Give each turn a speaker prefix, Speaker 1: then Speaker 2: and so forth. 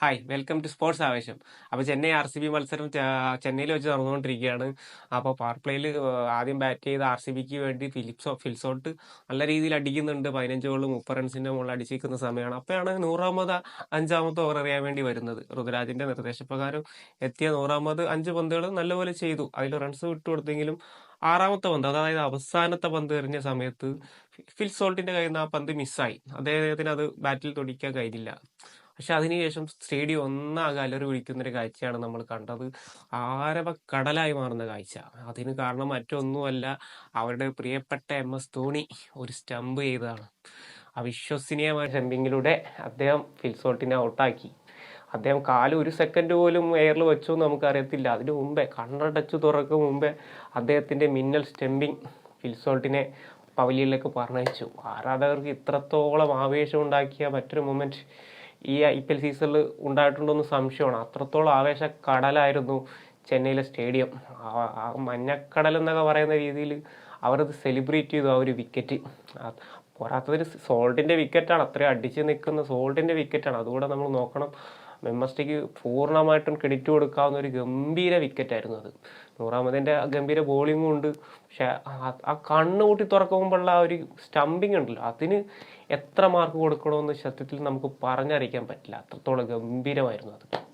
Speaker 1: Hi welcome to sports ആവേശം അപ്പോൾ Chennai R C B മത്സരം ചെന്നൈയിൽ വെച്ച് നടന്നുകൊണ്ടിരിക്കുകയാണ്. അപ്പോൾ പവർ പ്ലേയിൽ ആദ്യം ബാറ്റ് ചെയ്ത ആർ സി ബിക്ക് വേണ്ടി ഫിലിപ്സോ ഫിൽസോട്ട് നല്ല രീതിയിൽ അടിക്കുന്നുണ്ട്. പതിനഞ്ച് ഗോൾ മുപ്പത് റൺസിന്റെ മുകളിൽ അടിച്ചിരിക്കുന്ന സമയമാണ്. അപ്പോഴാണ് നൂറാമത് അഞ്ചാമത്തെ ഓവർ എറിയാൻ വേണ്ടി വരുന്നത്. ഋതുരാജിന്റെ നിർദ്ദേശപ്രകാരം എത്തിയ നൂറാമത് അഞ്ച് പന്തുകൾ നല്ലപോലെ ചെയ്തു. അതിൽ റൺസ് വിട്ടുകൊടുത്തെങ്കിലും ആറാമത്തെ പന്ത് അതായത് അവസാനത്തെ പന്ത് എറിഞ്ഞ സമയത്ത് ഫിൽസോൾട്ടിന്റെ കയ്യിൽ നിന്ന് ആ പന്ത് മിസ്സായി അദ്ദേഹത്തിന് അത് ബാറ്റിൽ തൊടിക്കാൻ കഴിഞ്ഞില്ല. പക്ഷെ അതിനുശേഷം സ്റ്റേഡിയം ഒന്നാകെ അലറി വിളിക്കുന്ന ഒരു കാഴ്ചയാണ് നമ്മൾ കണ്ടത്. ആരവ കടലായി മാറുന്ന കാഴ്ച. അതിന് കാരണം മറ്റൊന്നുമല്ല അവരുടെ പ്രിയപ്പെട്ട എം. എസ്. ധോണി ഒരു സ്റ്റംപ് ചെയ്തതാണ്. അവിശ്വസനീയമായ സ്റ്റംപിങ്ങിലൂടെ അദ്ദേഹം ഫിൽസോട്ടിനെ ഔട്ടാക്കി. അദ്ദേഹം കാൽ ഒരു സെക്കൻഡ് പോലും എയറിൽ വെച്ചു നമുക്കറിയത്തില്ല. അതിനു മുമ്പേ കണ്ണടച്ചു തുറക്കും മുമ്പേ അദ്ദേഹത്തിന്റെ മിന്നൽ സ്റ്റംപിങ് ഫിൽസോൾട്ടിനെ പവലിയനിലേക്ക് പറഞ്ഞയച്ചു. ആരാധകർക്ക് ഇത്രത്തോളം ആവേശം ഉണ്ടാക്കിയ മറ്റൊരു മൊമെന്റ് ഈ ഐ പി എൽ സീസണിൽ ഉണ്ടായിട്ടുണ്ടോന്ന് സംശയമാണ്. അത്രത്തോളം ആവേശ കടലായിരുന്നു ചെന്നൈയിലെ സ്റ്റേഡിയം. ആ മഞ്ഞക്കടൽ എന്നൊക്കെ പറയുന്ന രീതിയിൽ അവരത് സെലിബ്രേറ്റ് ചെയ്തു ആ ഒരു വിക്കറ്റ്. പോരാത്തതിന് സോൾട്ടിന്റെ വിക്കറ്റാണ്. അത്രയും അടിച്ച് നിൽക്കുന്ന സോൾട്ടിന്റെ വിക്കറ്റാണ്. അതുകൂടെ നമ്മൾ നോക്കണം. മെമ്മസ്റ്റിക്ക് പൂർണമായിട്ടും ക്രെഡിറ്റ് കൊടുക്കാവുന്ന ഒരു ഗംഭീര വിക്കറ്റായിരുന്നു അത്. നൂറാമതിന്റെ ഗംഭീര ബോളിങ്ങും ഉണ്ട്. പക്ഷെ ആ- കണ്ണ് കൂട്ടി തുറക്കുമ്പോഴുള്ള ആ ഒരു സ്റ്റംപിങ് ഉണ്ടല്ലോ അതിന് എത്ര മാർക്ക് കൊടുക്കണമെന്ന് സത്യത്തിൽ നമുക്ക് പറഞ്ഞറിയിക്കാൻ പറ്റില്ല. അത്രത്തോളം ഗംഭീരമായിരുന്നു അത്.